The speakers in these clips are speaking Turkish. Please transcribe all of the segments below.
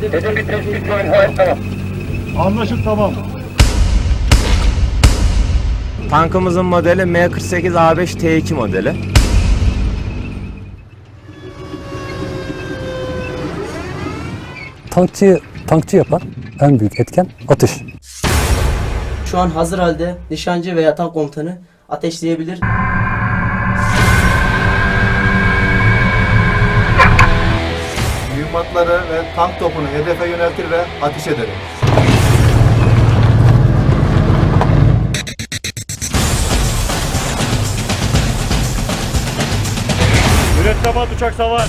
Tespit etmeyin. Tamam. Anlaşıldı tamam. Tankımızın modeli M48A5 T2 modeli. Tankçıyı tankçı yapan en büyük etken atış. Şu an hazır halde nişancı veya tank komutanı ateşleyebilir. Mühimmatları ve tank topunu hedefe yöneltir ve ateş ederim. Mürettebat uçak savar.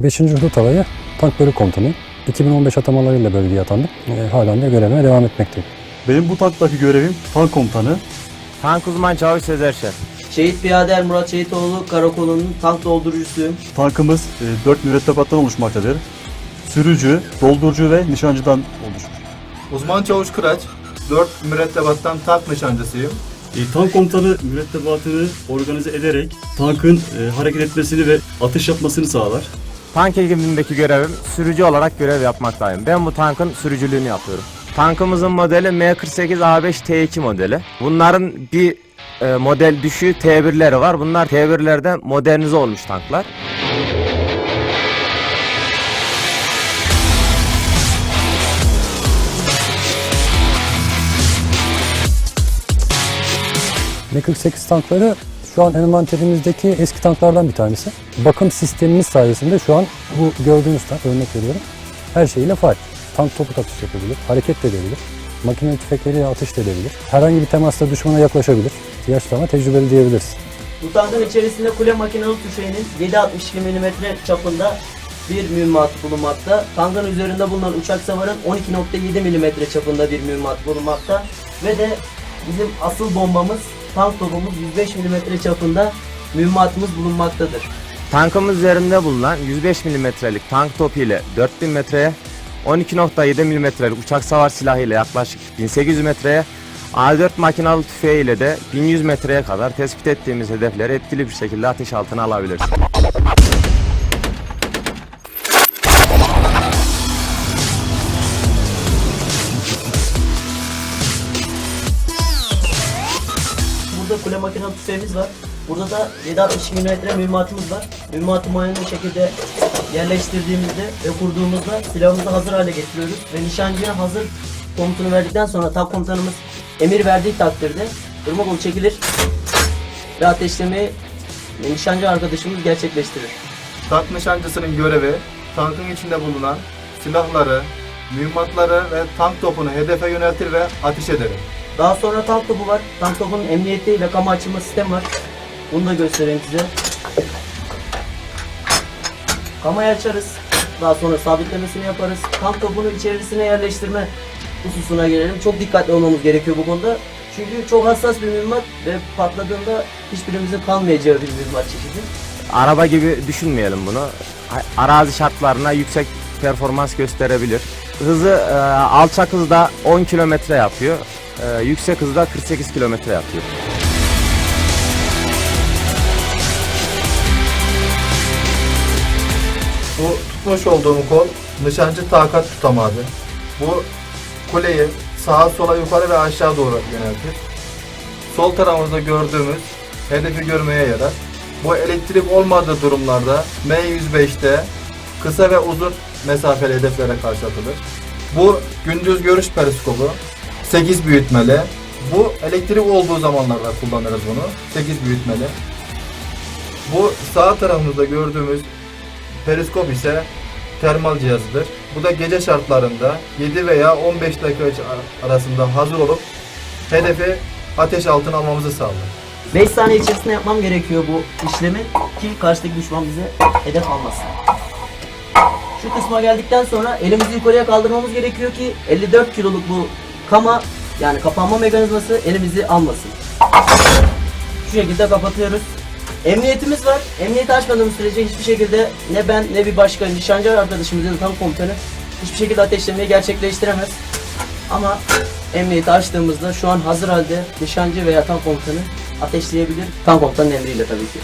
Beşinci Hudut Alayı Tank Bölük Komutanıyım. 2015 atamalarıyla bölgeye atandım. E, halen de görevime devam etmekteyim. Benim bu tanktaki görevim tank komutanı. Tank uzman Çavuş Sezer Şef. Şehit Piyader Murat Şehitoğlu karakolunun tank doldurucusuyum. Tankımız 4 mürettebattan oluşmaktadır. Sürücü, doldurucu ve nişancıdan oluşur. Uzman çavuş Kıraç, 4 mürettebattan tank nişancısıyım. E, tank komutanı mürettebatını organize ederek tankın e, hareket etmesini ve atış yapmasını sağlar. Tank ekibindeki görevim sürücü olarak görev yapmaktayım. Ben bu tankın sürücülüğünü yapıyorum. Tankımızın modeli M48A5 T2 modeli. Bunların bir e, model düşüğü T1'leri var. Bunlar T1'lerden modernize olmuş tanklar. M48 tankları şu an envanterimizdeki eski tanklardan bir tanesi. Bakım sistemimiz sayesinde şu an bu gördüğünüz tank örnek veriyorum. Her şeyiyle faal. Tank topu atış yapabilir, hareket de edebilir. Makine tüfekleriyle atış da edebilir. Herhangi bir temasla düşmana yaklaşabilir. Yaşlı tecrübeli diyebiliriz. Bu tankın içerisinde kule makinalı tüfeğinin 7.62 mm çapında bir mühimmat bulunmakta. Tankın üzerinde bulunan uçak savarın 12.7 mm çapında bir mühimmat bulunmakta. Ve de bizim asıl bombamız, tank topumuz 105 mm çapında mühimmatımız bulunmaktadır. Tankımız üzerinde bulunan 105 mm'lik tank topu ile 4000 metreye, 12.7 mm'lik uçak savar silahı ile yaklaşık 1800 metreye, A4 makinalı tüfeği ile de 1100 metreye kadar tespit ettiğimiz hedefleri etkili bir şekilde ateş altına alabiliriz. Burada tüfeğimiz var. Burada da 7.62 mm mühimmatımız var. Mühimmatı manuel şekilde yerleştirdiğimizde ve kurduğumuzda silahımızı hazır hale getiriyoruz. Ve nişancıya hazır komutunu verdikten sonra tak komutanımız emir verdiği takdirde durma kolu çekilir ve ateşlemeyi nişancı arkadaşımız gerçekleştirir. Tank nişancısının görevi, tankın içinde bulunan silahları, mühimmatları ve tank topunu hedefe yöneltir ve ateş ederim. Daha sonra tank topu var. Tank topunun emniyeti ve kamu açılma sistemi var. Bunu da göstereyim size. Kamayı açarız. Daha sonra sabitlemesini yaparız. Tank topunu içerisine yerleştirme hususuna gelelim. Çok dikkatli olmamız gerekiyor bu konuda. Çünkü çok hassas bir mühimmat ve patladığında hiçbirimizin kalmayacağı bir mühimmat çeşidi. Araba gibi düşünmeyelim bunu. Arazi şartlarına yüksek performans gösterebilir. Hızı e, alçak hızda 10 kilometre yapıyor. E, yüksek hızda 48 kilometre yapıyor. Bu tutmuş olduğum kol nişancı takat tutamadı. Bu kuleyi sağa sola yukarı ve aşağı doğru yöneltir. Sol tarafımızda gördüğümüz hedefi görmeye yarar. Bu elektrik olmadığı durumlarda M105'te kısa ve uzun mesafeli hedeflere karşı atılır. Bu gündüz görüş periskopu 8 büyütmeli. Bu elektrik olduğu zamanlarda kullanırız bunu. 8 büyütmeli. Bu sağ tarafımızda gördüğümüz Periskop ise termal cihazıdır. Bu da gece şartlarında 7 veya 15 dakika arasında hazır olup hedefi ateş altına almamızı sağlar. 5 saniye içerisinde yapmam gerekiyor bu işlemi ki karşıdaki düşman bize hedef almasın. Şu kısma geldikten sonra elimizi yukarıya kaldırmamız gerekiyor ki 54 kiloluk bu kama yani kapanma mekanizması elimizi almasın. şu şekilde kapatıyoruz. Emniyetimiz var. Emniyeti açmadığımız sürece hiçbir şekilde ne ben ne bir başka nişancı arkadaşımız ya da tank komutanı hiçbir şekilde ateşlemeyi gerçekleştiremez. Ama emniyeti açtığımızda şu an hazır halde nişancı veya tank komutanı ateşleyebilir. Tank komutanının emriyle tabii ki.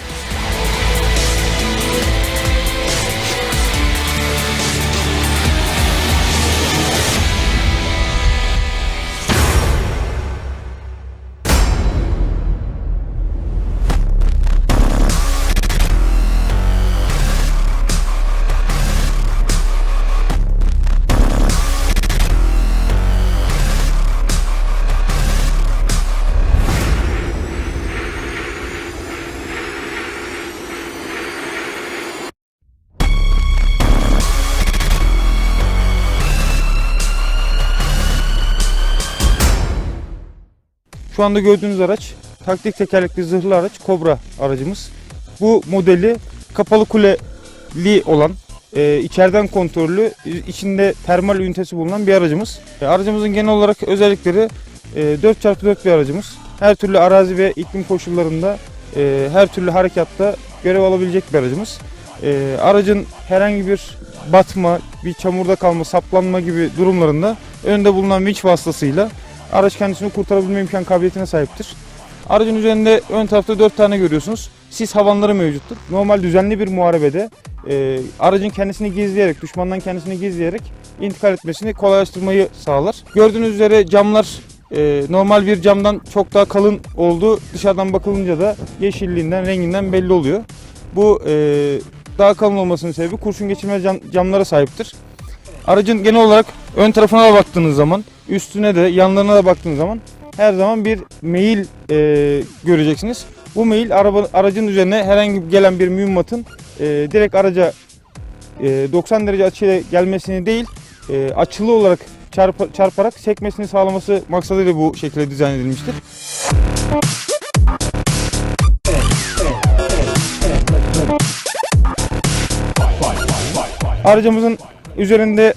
Şu anda gördüğünüz araç taktik tekerlekli zırhlı araç Kobra aracımız. Bu modeli kapalı kuleli olan e, içeriden kontrollü içinde termal ünitesi bulunan bir aracımız. E, aracımızın genel olarak özellikleri e, 4x4 bir aracımız. Her türlü arazi ve iklim koşullarında e, her türlü harekatta görev alabilecek bir aracımız. E, aracın herhangi bir batma, bir çamurda kalma, saplanma gibi durumlarında önde bulunan vinç vasıtasıyla araç kendisini kurtarabilme imkan kabiliyetine sahiptir. Aracın üzerinde ön tarafta 4 tane görüyorsunuz. Sis havanları mevcuttur. Normal düzenli bir muharebede e, aracın kendisini gizleyerek, düşmandan kendisini gizleyerek intikal etmesini kolaylaştırmayı sağlar. Gördüğünüz üzere camlar e, normal bir camdan çok daha kalın olduğu dışarıdan bakılınca da yeşilliğinden, renginden belli oluyor. Bu e, daha kalın olmasının sebebi kurşun geçirmez cam, camlara sahiptir. Aracın genel olarak ön tarafına da baktığınız zaman, üstüne de yanlarına da baktığınız zaman her zaman bir mail e, göreceksiniz. Bu mail araba, aracın üzerine herhangi gelen bir mühimmatın e, direkt araca e, 90 derece açıyla gelmesini değil, e, açılı olarak çarpa- çarparak sekmesini sağlaması maksadıyla bu şekilde dizayn edilmiştir. Aracımızın üzerinde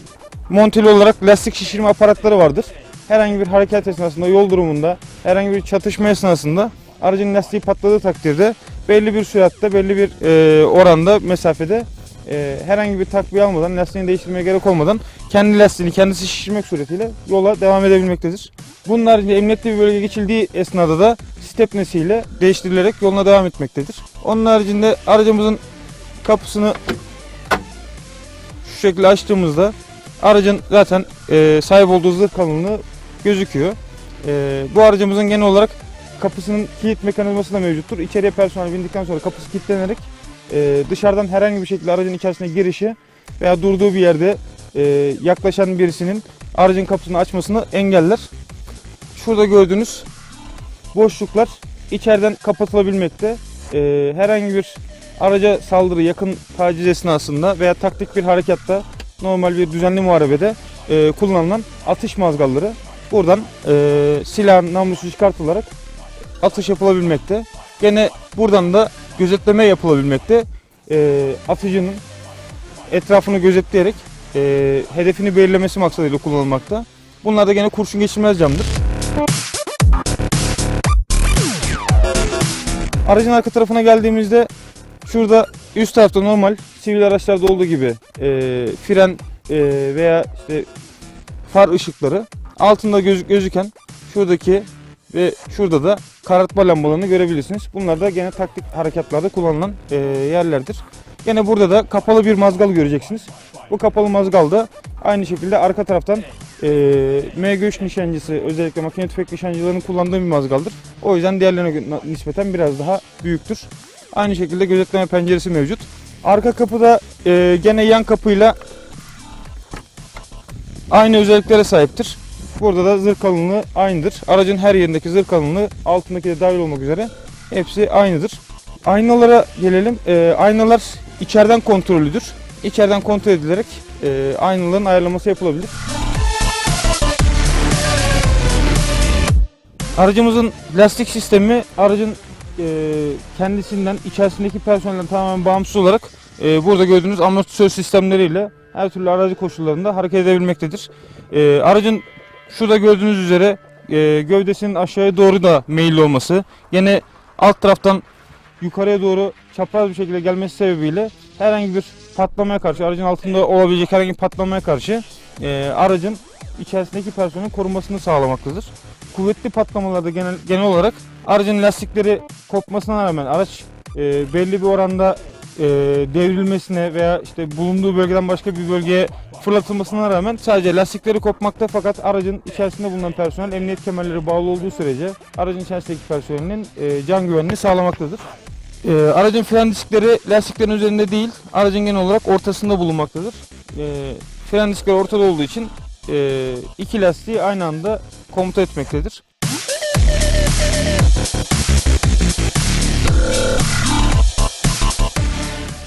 monteli olarak lastik şişirme aparatları vardır. Herhangi bir hareket esnasında, yol durumunda, herhangi bir çatışma esnasında aracın lastiği patladığı takdirde belli bir süratte, belli bir e, oranda, mesafede e, herhangi bir takviye almadan, lastiğini değiştirmeye gerek olmadan kendi lastiğini kendisi şişirmek suretiyle yola devam edebilmektedir. Bunun haricinde emniyetli bir bölge geçildiği esnada da stepnesiyle değiştirilerek yoluna devam etmektedir. Onun haricinde aracımızın kapısını şekilde açtığımızda aracın zaten e, sahip olduğu zırh kalınlığı gözüküyor. E, bu aracımızın genel olarak kapısının kilit mekanizması da mevcuttur. İçeriye personel bindikten sonra kapısı kilitlenerek e, dışarıdan herhangi bir şekilde aracın içerisine girişi veya durduğu bir yerde e, yaklaşan birisinin aracın kapısını açmasını engeller. Şurada gördüğünüz boşluklar içeriden kapatılabilmekte. E, herhangi bir araca saldırı, yakın taciz esnasında veya taktik bir harekatta normal bir düzenli muharebede e, kullanılan atış mazgalları buradan e, silahın namlusu çıkartılarak atış yapılabilmekte. Gene buradan da gözetleme yapılabilmekte. E, atıcının etrafını gözetleyerek e, hedefini belirlemesi maksadıyla kullanılmakta. Bunlar da gene kurşun geçirmez camdır. Aracın arka tarafına geldiğimizde şurada üst tarafta normal sivil araçlarda olduğu gibi e, fren e, veya işte far ışıkları altında göz, gözüken şuradaki ve şurada da karartma lambalarını görebilirsiniz. Bunlar da gene taktik harekatlarda kullanılan e, yerlerdir. Gene burada da kapalı bir mazgal göreceksiniz. Bu kapalı mazgalda aynı şekilde arka taraftan e, MG3 nişancısı özellikle makine tüfek nişancılarının kullandığı bir mazgaldır. O yüzden diğerlerine nispeten biraz daha büyüktür. Aynı şekilde gözetleme penceresi mevcut. Arka kapıda e, gene yan kapıyla aynı özelliklere sahiptir. Burada da zırh kalınlığı aynıdır. Aracın her yerindeki zırh kalınlığı altındaki de dahil olmak üzere hepsi aynıdır. Aynalara gelelim. E, aynalar içeriden kontrollüdür. İçeriden kontrol edilerek e, aynaların ayarlaması yapılabilir. Aracımızın lastik sistemi aracın e, kendisinden, içerisindeki personelden tamamen bağımsız olarak e, burada gördüğünüz amortisör sistemleriyle her türlü arazi koşullarında hareket edebilmektedir. E, aracın şurada gördüğünüz üzere e, gövdesinin aşağıya doğru da meyilli olması, gene alt taraftan yukarıya doğru çapraz bir şekilde gelmesi sebebiyle herhangi bir patlamaya karşı, aracın altında olabilecek herhangi bir patlamaya karşı e, aracın içerisindeki personelin korunmasını sağlamaktadır. Kuvvetli patlamalarda genel, genel olarak aracın lastikleri kopmasına rağmen araç e, belli bir oranda e, devrilmesine veya işte bulunduğu bölgeden başka bir bölgeye fırlatılmasına rağmen sadece lastikleri kopmakta fakat aracın içerisinde bulunan personel emniyet kemerleri bağlı olduğu sürece aracın içerisindeki personelin e, can güvenliğini sağlamaktadır. E, aracın fren diskleri lastiklerin üzerinde değil, aracın genel olarak ortasında bulunmaktadır. E, fren diskleri ortada olduğu için e, iki lastiği aynı anda komuta etmektedir.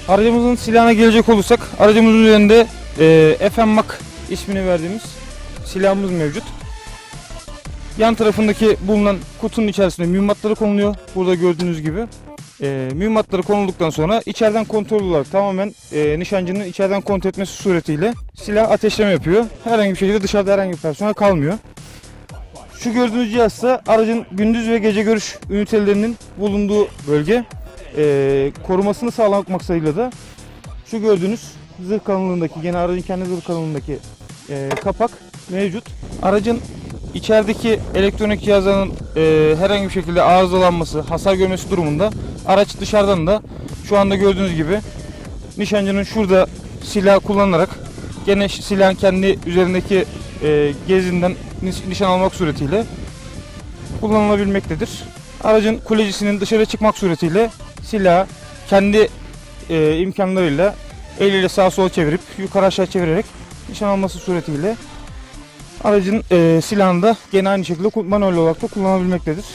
Aracımızın silahına gelecek olursak aracımızın üzerinde e, FM Mac ismini verdiğimiz silahımız mevcut. Yan tarafındaki bulunan kutunun içerisinde mühimmatları konuluyor. Burada gördüğünüz gibi. E, mühimmatları konulduktan sonra içeriden kontrol olarak tamamen e, nişancının içeriden kontrol etmesi suretiyle silah ateşleme yapıyor. Herhangi bir şekilde dışarıda herhangi bir personel kalmıyor. Şu gördüğünüz cihaz ise aracın gündüz ve gece görüş ünitelerinin bulunduğu bölge. E, korumasını sağlamak maksadıyla da şu gördüğünüz zırh kalınlığındaki gene aracın kendi zırh kalınlığındaki e, kapak mevcut. Aracın içerideki elektronik cihazların e, herhangi bir şekilde arızalanması, hasar görmesi durumunda araç dışarıdan da şu anda gördüğünüz gibi nişancının şurada silah kullanarak gene silahın kendi üzerindeki e, gezinden niş- nişan almak suretiyle kullanılabilmektedir. Aracın kulecisinin dışarı çıkmak suretiyle silah kendi e, imkanlarıyla eliyle sağa sola çevirip yukarı aşağı çevirerek nişan alması suretiyle aracın e, silahını da gene aynı şekilde manuel olarak da kullanabilmektedir.